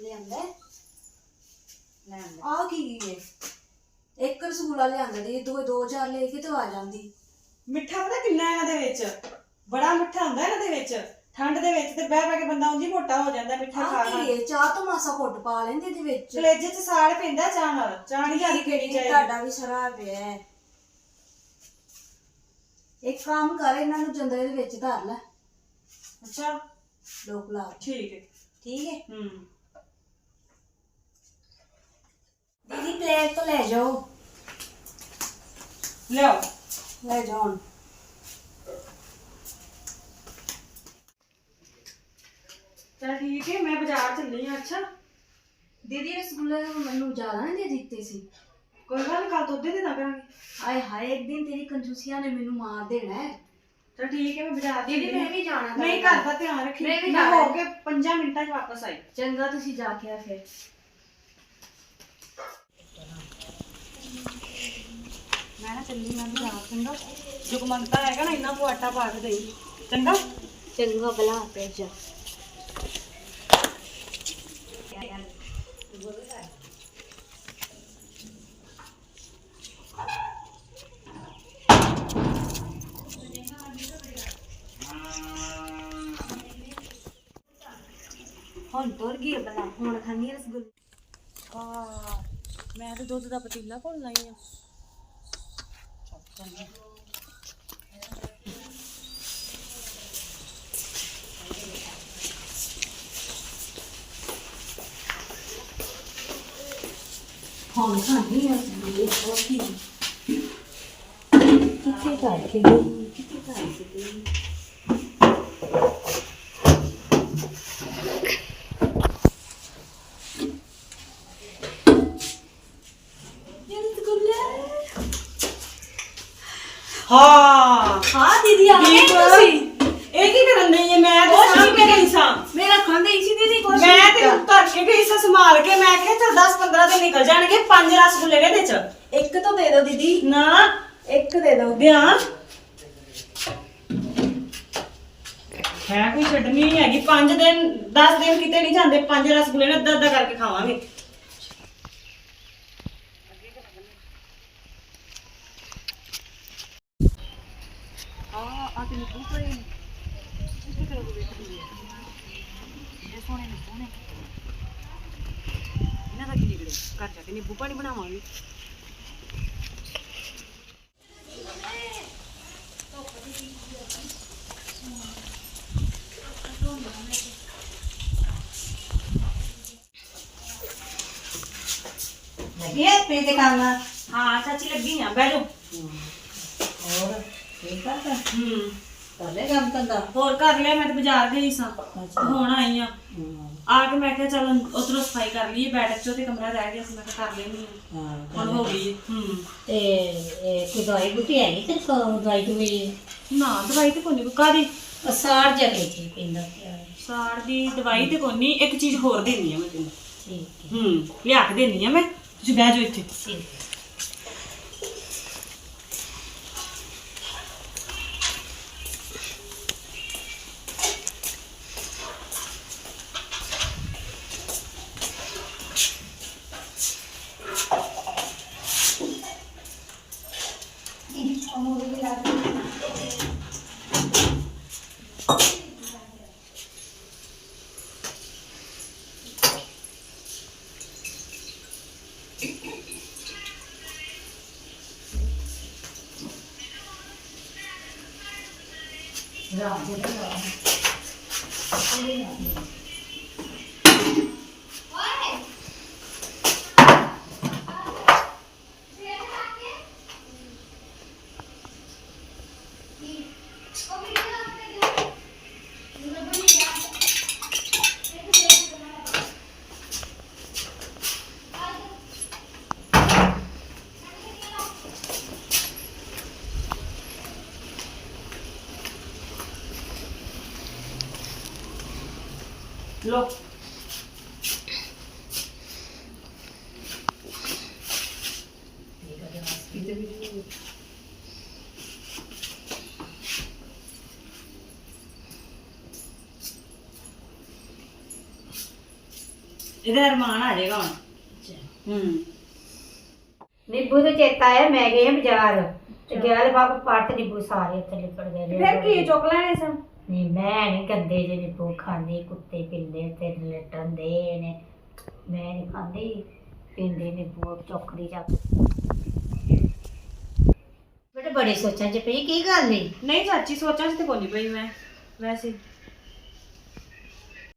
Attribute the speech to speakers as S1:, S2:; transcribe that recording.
S1: ਲਿਆਂਦਾ
S2: ਲੈਂਦੇ
S1: ਆ ਕੀ ਹੈ? ਇੱਕ ਰਸਗੁੱਲਾ ਲਿਆਂਦਾ ਦੀ ਦੋ ਦੋ ਚਾਰ ਲੈ ਕੇ ਤੇ ਆ ਜਾਂਦੀ।
S2: ਮਿੱਠਾ ਪਤਾ ਕਿੰਨਾ ਹੈ ਇਹਦੇ ਵਿੱਚ? ਬੜਾ ਮਿੱਠਾ ਹੁੰਦਾ ਇਹਨਾਂ ਦੇ ਵਿੱਚ। ਠੰਡ ਦੇ ਵਿੱਚ ਤੇ ਬਹਿ ਬਹਿ ਕੇ ਬੰਦਾ ਉਂਝ ਹੀ ਮੋਟਾ ਹੋ ਜਾਂਦਾ ਮਿੱਠਾ ਖਾ
S1: ਆ
S2: ਖਾ
S1: ਕੀ ਹੈ? ਚਾਹ ਤੋਂ ਮਾਸਾ ਘੁੱਟ ਪਾ ਲੈਂਦੇ ਇਹਦੇ ਵਿੱਚ।
S2: ਕਲੇਜੇ 'ਚ ਸਾੜ ਪੈਂਦਾ ਚਾਹ ਨਾਲ। ਚਾਹ ਨਹੀਂ ਜ਼ਿਆਦਾ ਕਿਹੜੀ ਚਾਹੀਦੀ।
S1: ਤੁਹਾਡਾ ਵੀ ਸਰਾ ਪਿਆ ਹੈ। ਇੱਕ ਕੰਮ ਕਰ ਇਹਨਾਂ ਨੂੰ ਜੰਦਰੇ ਦੇ ਵਿੱਚ ਧਰ ਲੈ।
S2: ਅੱਛਾ।
S1: ਲੋਕ ਲਾ।
S2: ਠੀਕ ਹੈ।
S1: ਠੀਕ ਹੈ?
S2: ਹੂੰ।
S1: ਪਲੇਟ ਤੋਂ ਲੈ ਜਾਓ।
S2: ਲਿਆਓ।
S1: ਲੈ ਜਾਓ ਹੁਣ।
S2: ਚਲ ਠੀਕ ਹੈ ਮੈਂ ਬਾਜ਼ਾਰ ਚੱਲੀ ਆ ਅੱਛਾ?
S1: ਦੀਦੀ ਰਸਗੁੱਲੇ ਮੈਨੂੰ ਜ਼ਿਆਦਾ ਨਹੀਂ ਦੇ ਦਿੱਤੇ ਸੀ।
S2: ਕੋਈ ਗੱਲ ਕੱਲ ਤੋਂ ਦੇ ਦੇਣਾ ਕਰਾਂਗੇ।
S1: ਆਏ ਹਾਏ ਇੱਕ ਦਿਨ ਤੇਰੀ ਕੰਜੂਸੀਆਂ ਨੇ ਮੈਨੂੰ ਮਾਰ ਦੇਣਾ ਹੈ।
S2: ਚਲ ਠੀਕ ਹੈ ਮੈਂ ਬਾਜ਼ਾਰ
S1: ਦੀਦੀ ਮੈਂ। ਵੀ ਜਾਣਾ
S2: ਨਹੀਂ
S1: ਤੁਹਾਡੇ
S2: ਘਰ ਦਾ ਧਿਆਨ ਰੱਖੀ।
S1: ਮੈਂ ਵੀ
S2: ਮੈਂ
S1: ਜਾਣਾ
S2: ਹੋ ਕੇ 5 ਮਿੰਟਾਂ 'ਚ ਵਾਪਸ ਆਈ।
S1: ਚੰਗਾ ਤੁਸੀਂ ਜਾ ਕੇ ਆ ਫਿਰ।
S2: ਮੈਂ ਨਾ ਚੱਲੀ ਮੈਂ ਬਾਜ਼ਾਰ ਚੰਗਾ। ਜੋ ਮੰਗਤਾ ਹੈਗਾ ਨਾ ਇੰਨਾ ਕੋ ਆਟਾ ਪਾ ਕੇ ਦੇਈ। ਚੰਗਾ?
S1: ਚੰਗਾ ਬਲਾ ਪੈ ਜਾ। ਹੁਣ ਤੁਰ ਗਈ ਬਲਾ ਹੁਣ ਖਾਣੀ ਰਸਗੁੱਲੇ।
S2: ਮੈਂ ਤਾਂ ਦੁੱਧ ਦਾ ਪਤੀਲਾ ਭੁੱਲ ਆਈ ਆ।
S1: ਹੁਣ ਖਾਣੀ ਰਸਗੁੱਲੇ ਹੋਰ ਕੀ ਕਿੱਥੇ ਕਰ ਕੇ ਗਈ ਕਿੱਥੇ ਕਰ ਕੇ ਗਈ ਰਸਗੁੱਲੇ
S2: ਹਾਂ
S1: ਹਾਂ ਦੀਦੀ ਆ ਗਏ
S2: ਦੀਪ,
S1: ਤੁਸੀਂ?
S2: ਇਹ ਕੀ ਕਰਨ ਨਹੀਂ ਹੈ ਮੈਂ ਤਾਂ
S1: ਕੁਛ
S2: ਸਾਂਭ
S1: ਨਹੀਂ
S2: ਕੇ ਗਈ ਸਾਂ।
S1: ਮੇਰਾ ਖਾਂਦੇ ਹੀ ਸੀ ਦੀਦੀ ਕੁਛ
S2: ਮੈਂ
S1: ਨਹੀਂ
S2: ਤੇ
S1: ਕੀਤਾ।
S2: ਧਰ ਕੇ ਗਈ ਸਾਂ ਸੰਭਾਲ ਕੇ। ਮੈਂ ਕਿਹਾ ਚਲ 10 15 ਦਿਨ ਨਿਕਲ ਜਾਣਗੇ। ਪੰਜ ਰਸਗੁੱਲੇ ਇਹਦੇ ਚ।
S1: ਇੱਕ ਤਾਂ ਦੇ ਦਿਓ ਦੀਦੀ।
S2: ਨਾ।
S1: ਇੱਕ ਦੇ ਦਿਓ।
S2: ਹੈ ਕੋਈ ਛੱਡਣੀ ਨਹੀਂ ਹੈਗੀ। 5 ਦਿਨ 10 ਦਿਨ ਕਿਤੇ ਨਹੀਂ ਜਾਂਦੇ। ਪੰਜ ਰਸਗੁੱਲੇ ਨੇ ਅੱਧਾ ਅੱਧਾ ਕਰਕੇ ਖਾਵਾਂਗੇ ਆ ਆ ਤੇ ਨਿੱਬੂ ਪਏ ਨੇ ਕਿੱਥੇ ਕਰੋ ਵੇਖਦੀ ਹੈ ਇਹ ਸੋਹਣੇ ਨੇ ਇਹਨਾਂ ਦਾ ਕੀ ਨਿਕਲੇ? ਘਰ ਜਾ ਕੇ ਨਿੱਬੂ ਪਾਣੀ ਬਣਾਵਾਂਗੇ।
S3: ਲੱਗੇ ਪੇ ਤੇ ਕੰਮ?
S2: ਹਾਂ ਚਾਚੀ ਲੱਗੀ ਆ ਜਾਓ।
S3: ਹੋਰ ਠੀਕ ਆ ਤਾਂ?
S2: ਹੂੰ।
S3: ਕਰ ਲੈ ਕੰਮ ਧੰਦਾ।
S2: ਹੋਰ ਕਰ ਲਿਆ ਮੈਂ ਤਾਂ ਬਾਜ਼ਾਰ ਗਈ ਸਾਂ। ਹੁਣ ਆਈ ਆ। ਆ ਕੇ ਮੈਂ ਕਿਹਾ ਚੱਲ ਉਧਰੋਂ ਸਫ਼ਾਈ ਕਰ ਲਈਏ ਬੈਠ ਚੋਂ ਤੇ ਕਮਰਾ ਰਹਿ ਗਿਆ ਸੀ ਮੈਂ ਕਿਹਾ ਕਰ ਲੈਣੀ
S3: ਹਾਂ।
S2: ਹੁਣ ਹੋ ਗਈ ਹੈ। ਹੂੰ।
S3: ਤੇ ਇਹ ਕੋਈ ਦਵਾਈ ਬੁੱਟੀ ਹੈਗੀ ਤੇ ਕੋ ਦਵਾਈ ਦਵਾਈ?
S2: ਨਾ ਦਵਾਈ ਤੇ ਕੋਨੀ ਕਾਦੀ
S3: ਅਸਾਰ ਜਲੇ ਚ। ਪਿੰਦਾ
S2: ਸਾੜ ਦੀ ਦਵਾਈ ਤੇ ਕੋਨੀ ਇੱਕ ਚੀਜ਼ ਹੋਰ ਦੇਣੀ ਆ ਮੈਂ ਤੈਨੂੰ।
S3: ਠੀਕ
S2: ਹੂੰ। ਲਿਆ ਕੇ ਦੇਣੀ ਆ ਮੈਂ। ਤੁਸੀਂ ਬਹਿ ਜਾਓ ਇੱਥੇ।
S3: ਠੀਕ 是啊，我这个，我个。
S2: ਲੋ ਇਹਦਾ ਅਰਮਾਨ ਆ ਜਾਏਗਾ ਹੁਣ ਹੂੰ
S3: ਨਿੰਬੂ ਤੋਂ ਚੇਤਾ ਆਇਆ ਮੈਂ ਗਈ ਹਾਂ ਬਾਜ਼ਾਰ ਤੇ ਗਿਆ ਲਿਫਾਫਾ ਪੱਟ ਨਿੰਬੂ ਸਾਰੇ ਉੱਥੇ ਲਿਪੜ ਗਏ ਨੇ।
S2: ਫਿਰ ਕੀ
S3: ਨਹੀਂ, ਮੈਂ ਨਹੀਂ ਗੰਦੇ ਜਿਹੇ ਨਿੰਬੂ ਖਾਂਦੀ, ਕੁੱਤੇ ਪਿੰਦੇ ਤੇ ਲਟਣ ਦੇ ਨੇ। ਮੈਂ ਨਹੀਂ ਖਾਂਦੀ, ਪਿੰਦੇ ਨਿੰਬੂ ਚੌਕੜੀ ਜਾ ਬੇਟੇ ਬੜੀ ਸੋਚਾਂ ਚ ਪਈ, ਕੀ ਗੱਲ ਨਹੀਂ
S2: ਨਹੀਂ ਚਾਚੀ, ਸੋਚਾਂ ਚ ਤੇ ਕੋਈ ਨਹੀਂ ਪਈ ਮੈਂ, ਵੈਸੇ।